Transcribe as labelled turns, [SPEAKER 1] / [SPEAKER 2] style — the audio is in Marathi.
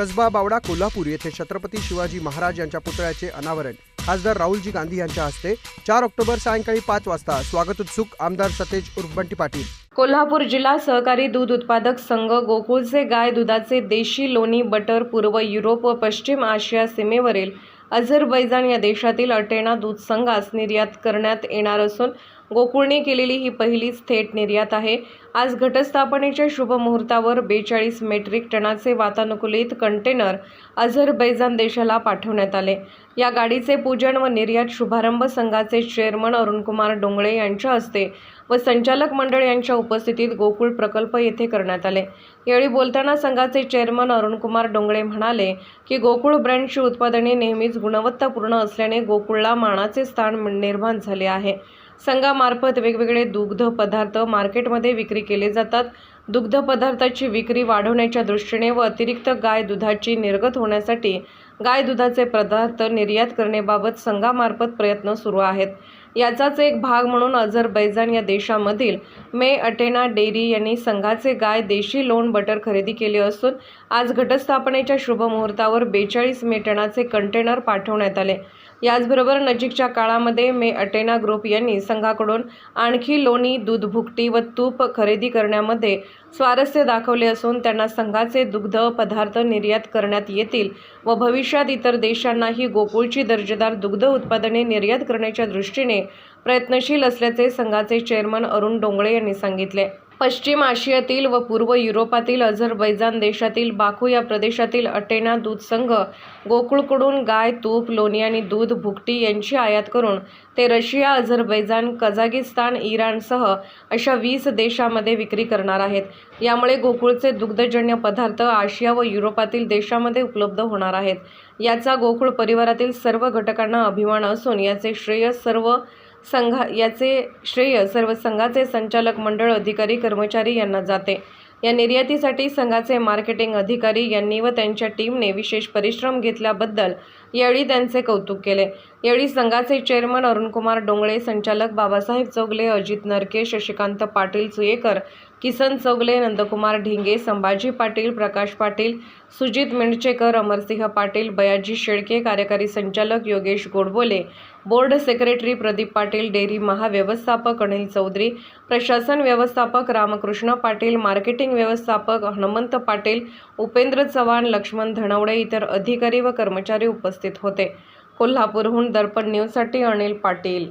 [SPEAKER 1] कसबा बावडा कोल्हापूर येथे छत्रपती शिवाजी महाराज यांच्या पुतळ्याचे अनावरण. खासदार राहुलजी गांधी यांच्या हस्ते चार ऑक्टोबर सायंकाळी पाच वाजता स्वागत उत्सुक आमदार सतेज उर्फबंटी पाटील.
[SPEAKER 2] कोल्हापूर जिल्हा सहकारी दूध उत्पादक संघ गोकुळचे गाय दुधाचे देशी लोणी बटर पूर्व युरोप व पश्चिम आशिया सीमेवरील अझरबैजान या देशातील अटेना दूध संघास निर्यात करण्यात येणार असून गोकुळने केलेली ही पहिलीच थेट निर्यात आहे. आज घटस्थापनेच्या शुभमुहूर्तावर बेचाळीस मेट्रिक टनाचे वातानुकूलित कंटेनर अझरबैजान देशाला पाठवण्यात आले. या गाडीचे पूजन व निर्यात शुभारंभ संघाचे चेअरमन अरुणकुमार डोंगळे यांच्या हस्ते व संचालक मंडळ यांच्या उपस्थितीत गोकुळ प्रकल्प येथे करण्यात आले. यावेळी बोलताना संघाचे चेअरमन अरुणकुमार डोंगळे म्हणाले की गोकुळ ब्रँडची उत्पादने नेहमीच गुणवत्तापूर्ण असल्याने गोकुळला मानाचे स्थान निर्माण झाले आहे. संघामार्फत वेगवेगळे दुग्ध पदार्थ मार्केटमध्ये विक्री केले जातात. दुग्ध पदार्थाची विक्री वाढवण्याच्या दृष्टीने व अतिरिक्त गाय दुधाची निर्गत होण्यासाठी गाय दुधाचे पदार्थ निर्यात करण्याबाबत संघामार्फत प्रयत्न सुरू आहेत. याचाच एक भाग म्हणून अझरबैजान या देशामधील मे अटेना डेरी यांनी संघाचे गाय देशी लोण बटर खरेदी केले असून आज घटस्थापनेच्या शुभमुहूर्तावर बेचाळीस मे टनाचे कंटेनर पाठवण्यात आले. याचबरोबर नजीकच्या काळामध्ये मे अटेना ग्रुप यांनी संघाकडून आणखी लोणी दूध भुकटी व तूप खरेदी करण्यामध्ये स्वारस्य दाखवले असून त्यांना संघाचे दुग्ध पदार्थ निर्यात करण्यात येतील व भविष्यात इतर देशांनाही गोकुळची दर्जेदार दुग्ध उत्पादने निर्यात करण्याच्या दृष्टीने प्रयत्नशील असल्याचे संघाचे चेअरमन अरुण डोंगळे यांनी सांगितले. पश्चिम आशियातील व पूर्व युरोपातील अझरबैजान देशातील बाकू या प्रदेशातील अटेना दूध संघ गोकुळकडून गाय तूप लोणी आणि दूध भुकटी यांची आयात करून ते रशिया अझरबैजान कझागिस्तान इराणसह अशा वीस देशामध्ये विक्री करणार आहेत. यामुळे गोकुळचे दुग्धजन्य पदार्थ आशिया व युरोपातील देशामध्ये उपलब्ध होणार आहेत. याचा गोकुळ परिवारातील सर्व घटकांना अभिमान असून याचे श्रेय सर्व संघा याचे श्रेय सर्व संघाचे संचालक मंडळ अधिकारी कर्मचारी यांना जाते. या निर्यातीसाठी संघाचे मार्केटिंग अधिकारी यांनी व त्यांच्या टीमने विशेष परिश्रम घेतल्याबद्दल यावेळी त्यांचे कौतुक केले. यावेळी संघाचे चेअरमन अरुणकुमार डोंगळे संचालक बाबासाहेब चौगले अजित नरके शशिकांत पाटील सुयेकर किसन चौगले नंदकुमार ढिंगे संभाजी पाटील प्रकाश पाटील सुजित मिंडचेकर अमरसिंह पाटील बयाजी शेळके कार्यकारी संचालक Yogesh Godbole board secretary Pradeep Patil dairy महाव्यवस्थापक अनिल चौधरी प्रशासन व्यवस्थापक रामकृष्ण पाटील मार्केटिंग व्यवस्थापक हनुमंत पाटील उपेंद्र चव्हाण लक्ष्मण धनवडे इतर अधिकारी व कर्मचारी उपस्थित होते. कोल्हापूरहून दर्पण न्यूजसाठी अनिल पाटील.